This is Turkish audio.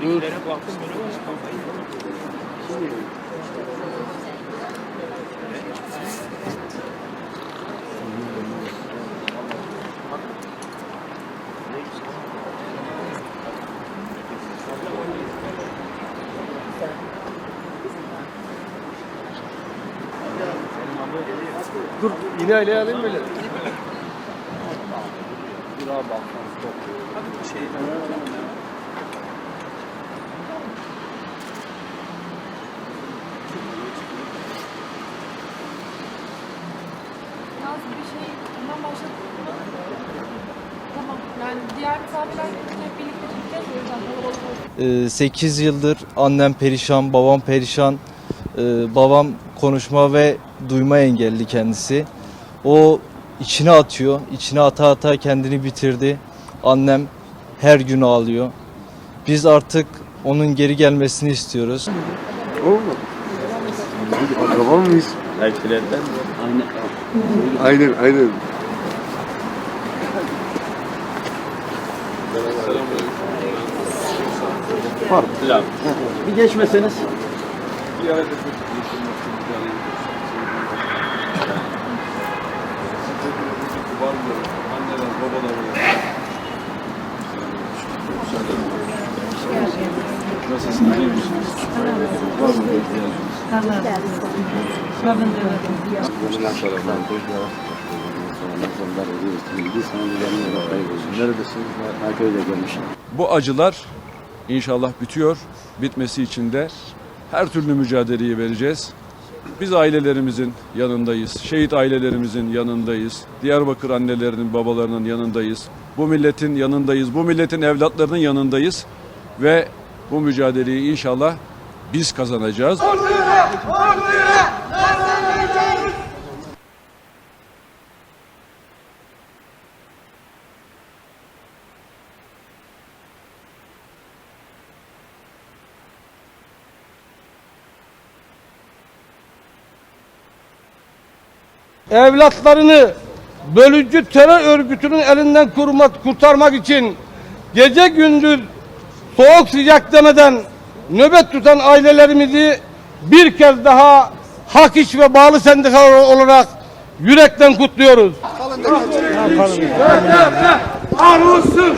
Şimdikilere baktım böyle kafayı. Dur yine aileye alayım böyle. Yaz bir şey bundan başladık mı? Tamam. Yani diğer misafirler hep birlikte gideceğiz. O yüzden kalabalık olsun. 8 yıldır annem perişan, babam perişan. Ee, Babam konuşma ve duyma engelli kendisi. O içine atıyor. İçine ata ata kendini bitirdi. Annem her gün ağlıyor. Biz artık onun geri gelmesini istiyoruz. Biz akraba mıyız? Belkilerden Aynen aynen. pilav. Bir geçmeseniz. Neredesiniz? Ankara'da gelmişim. Bu acılar inşallah bitiyor. Bitmesi için de her türlü mücadeleyi vereceğiz. Biz ailelerimizin yanındayız. Şehit ailelerimizin yanındayız. Diyarbakır annelerinin, babalarının yanındayız. Bu milletin yanındayız. Bu milletin evlatlarının yanındayız. Ve bu mücadeleyi inşallah biz kazanacağız. evlatlarını bölücü terör örgütünün elinden kurmak, kurtarmak için gece gündüz soğuk sıcak demeden nöbet tutan ailelerimizi bir kez daha hak iş ve bağlı sendikalar olarak yürekten kutluyoruz. Arus'un